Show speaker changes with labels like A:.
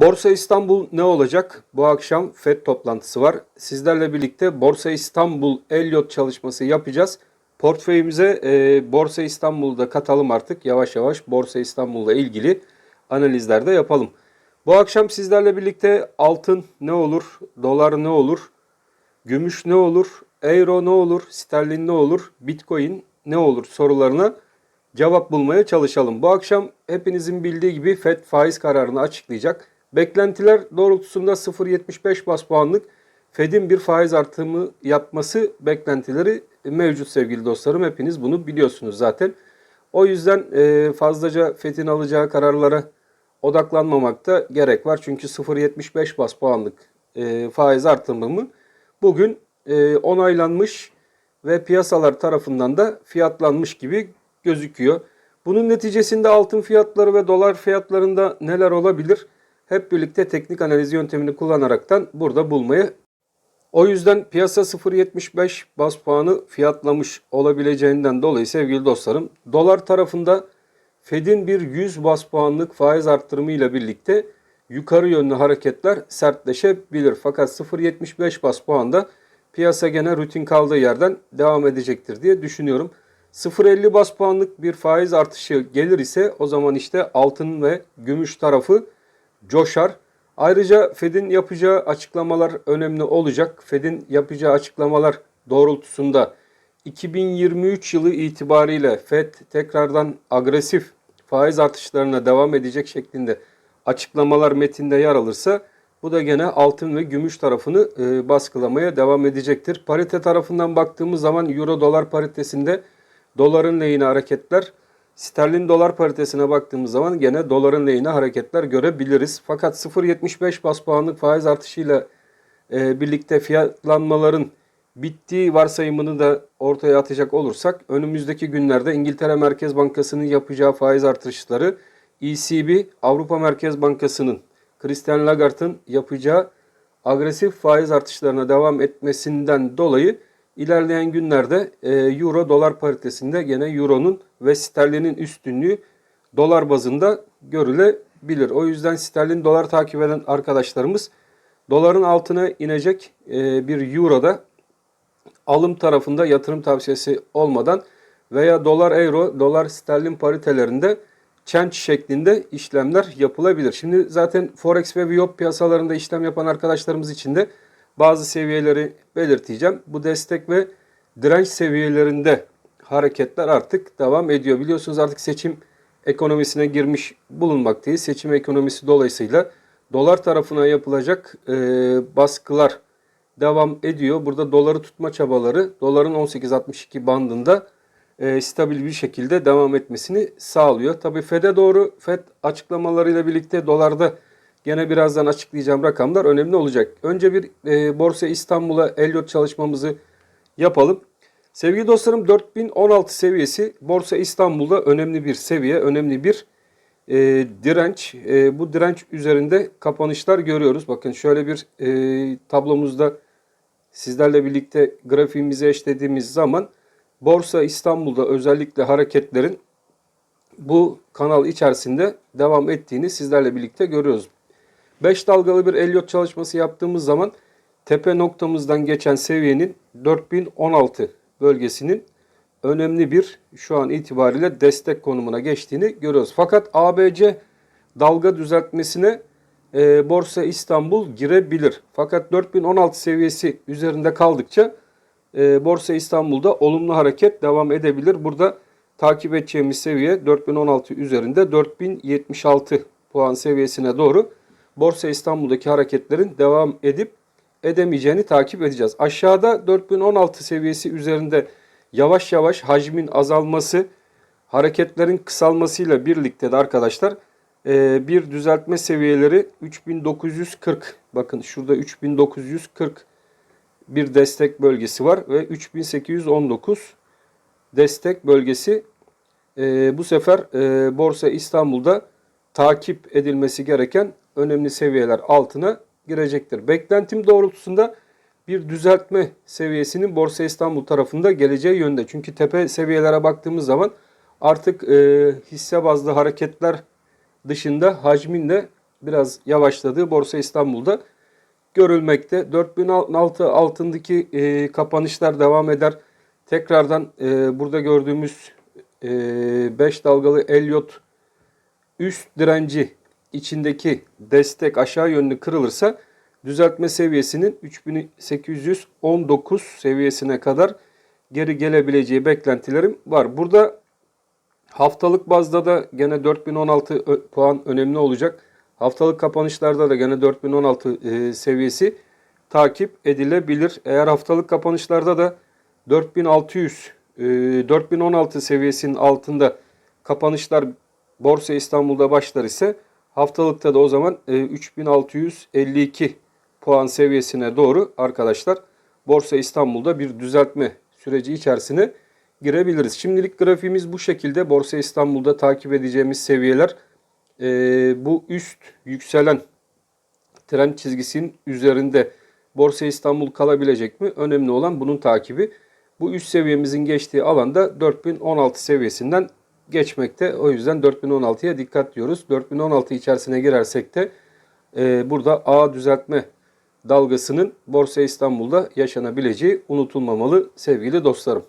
A: Borsa İstanbul ne olacak? Bu akşam FED toplantısı var. Sizlerle birlikte Borsa İstanbul Elliot çalışması yapacağız. Portföyümüze e, Borsa İstanbul'da katalım artık. Yavaş yavaş Borsa İstanbul'la ilgili analizler de yapalım. Bu akşam sizlerle birlikte altın ne olur, dolar ne olur, gümüş ne olur, euro ne olur, sterlin ne olur, bitcoin ne olur sorularına cevap bulmaya çalışalım. Bu akşam hepinizin bildiği gibi FED faiz kararını açıklayacak. Beklentiler doğrultusunda 0.75 bas puanlık Fed'in bir faiz artımı yapması beklentileri mevcut sevgili dostlarım. Hepiniz bunu biliyorsunuz zaten. O yüzden e, fazlaca Fed'in alacağı kararlara odaklanmamakta gerek var. Çünkü 0.75 bas puanlık e, faiz artımı bugün e, onaylanmış ve piyasalar tarafından da fiyatlanmış gibi gözüküyor. Bunun neticesinde altın fiyatları ve dolar fiyatlarında neler olabilir? Hep birlikte teknik analiz yöntemini kullanaraktan burada bulmaya o yüzden piyasa 0.75 bas puanı fiyatlamış olabileceğinden dolayı sevgili dostlarım dolar tarafında Fed'in bir 100 bas puanlık faiz arttırımı ile birlikte yukarı yönlü hareketler sertleşebilir. Fakat 0.75 bas puanda piyasa gene rutin kaldığı yerden devam edecektir diye düşünüyorum. 0.50 bas puanlık bir faiz artışı gelir ise o zaman işte altın ve gümüş tarafı coşar. Ayrıca Fed'in yapacağı açıklamalar önemli olacak. Fed'in yapacağı açıklamalar doğrultusunda 2023 yılı itibariyle Fed tekrardan agresif faiz artışlarına devam edecek şeklinde açıklamalar metinde yer alırsa bu da gene altın ve gümüş tarafını e, baskılamaya devam edecektir. Parite tarafından baktığımız zaman euro dolar paritesinde doların lehine hareketler Sterlin dolar paritesine baktığımız zaman gene doların lehine hareketler görebiliriz. Fakat 0.75 bas puanlık faiz artışıyla e, birlikte fiyatlanmaların bittiği varsayımını da ortaya atacak olursak önümüzdeki günlerde İngiltere Merkez Bankası'nın yapacağı faiz artışları ECB Avrupa Merkez Bankası'nın Christian Lagarde'ın yapacağı agresif faiz artışlarına devam etmesinden dolayı ilerleyen günlerde e, euro dolar paritesinde gene euronun ve sterlinin üstünlüğü dolar bazında görülebilir. O yüzden sterlin dolar takip eden arkadaşlarımız doların altına inecek e, bir euroda alım tarafında yatırım tavsiyesi olmadan veya dolar euro, dolar sterlin paritelerinde change şeklinde işlemler yapılabilir. Şimdi zaten forex ve viyop piyasalarında işlem yapan arkadaşlarımız için de bazı seviyeleri belirteceğim. Bu destek ve direnç seviyelerinde hareketler artık devam ediyor. Biliyorsunuz artık seçim ekonomisine girmiş bulunmaktayız. Seçim ekonomisi dolayısıyla dolar tarafına yapılacak e, baskılar devam ediyor. Burada doları tutma çabaları doların 18.62 bandında e, stabil bir şekilde devam etmesini sağlıyor. Tabii FED'e doğru FED açıklamalarıyla birlikte dolarda gene birazdan açıklayacağım rakamlar önemli olacak. Önce bir e, Borsa İstanbul'a Elliot çalışmamızı yapalım. Sevgili dostlarım 4016 seviyesi Borsa İstanbul'da önemli bir seviye, önemli bir e, direnç. E, bu direnç üzerinde kapanışlar görüyoruz. Bakın şöyle bir e, tablomuzda sizlerle birlikte grafiğimizi eşlediğimiz zaman Borsa İstanbul'da özellikle hareketlerin bu kanal içerisinde devam ettiğini sizlerle birlikte görüyoruz. 5 dalgalı bir Elliot çalışması yaptığımız zaman tepe noktamızdan geçen seviyenin 4016 bölgesinin önemli bir şu an itibariyle destek konumuna geçtiğini görüyoruz. Fakat ABC dalga düzeltmesine e, Borsa İstanbul girebilir. Fakat 4016 seviyesi üzerinde kaldıkça e, Borsa İstanbul'da olumlu hareket devam edebilir. Burada takip edeceğimiz seviye 4016 üzerinde 4076 puan seviyesine doğru Borsa İstanbul'daki hareketlerin devam edip edemeyeceğini takip edeceğiz. Aşağıda 4016 seviyesi üzerinde yavaş yavaş hacmin azalması, hareketlerin kısalmasıyla birlikte de arkadaşlar e, bir düzeltme seviyeleri 3940. Bakın şurada 3940 bir destek bölgesi var ve 3819 destek bölgesi e, bu sefer e, Borsa İstanbul'da takip edilmesi gereken önemli seviyeler altına girecektir. Beklentim doğrultusunda bir düzeltme seviyesinin Borsa İstanbul tarafında geleceği yönde. Çünkü tepe seviyelere baktığımız zaman artık e, hisse bazlı hareketler dışında hacmin de biraz yavaşladığı Borsa İstanbul'da görülmekte. 4006 altındaki e, kapanışlar devam eder. Tekrardan e, burada gördüğümüz 5 dalgalı Elliot üst direnci içindeki destek aşağı yönlü kırılırsa düzeltme seviyesinin 3819 seviyesine kadar geri gelebileceği beklentilerim var. Burada haftalık bazda da gene 4016 ö- puan önemli olacak. Haftalık kapanışlarda da gene 4016 e, seviyesi takip edilebilir. Eğer haftalık kapanışlarda da 4600 e, 4016 seviyesinin altında kapanışlar Borsa İstanbul'da başlar ise haftalıkta da o zaman e, 3652 puan seviyesine doğru arkadaşlar Borsa İstanbul'da bir düzeltme süreci içerisine girebiliriz. Şimdilik grafiğimiz bu şekilde. Borsa İstanbul'da takip edeceğimiz seviyeler e, bu üst yükselen trend çizgisinin üzerinde Borsa İstanbul kalabilecek mi? Önemli olan bunun takibi. Bu üst seviyemizin geçtiği alanda 4016 seviyesinden geçmekte. O yüzden 4016'ya dikkat diyoruz. 4016 içerisine girersek de e, burada A düzeltme dalgasının Borsa İstanbul'da yaşanabileceği unutulmamalı sevgili dostlarım.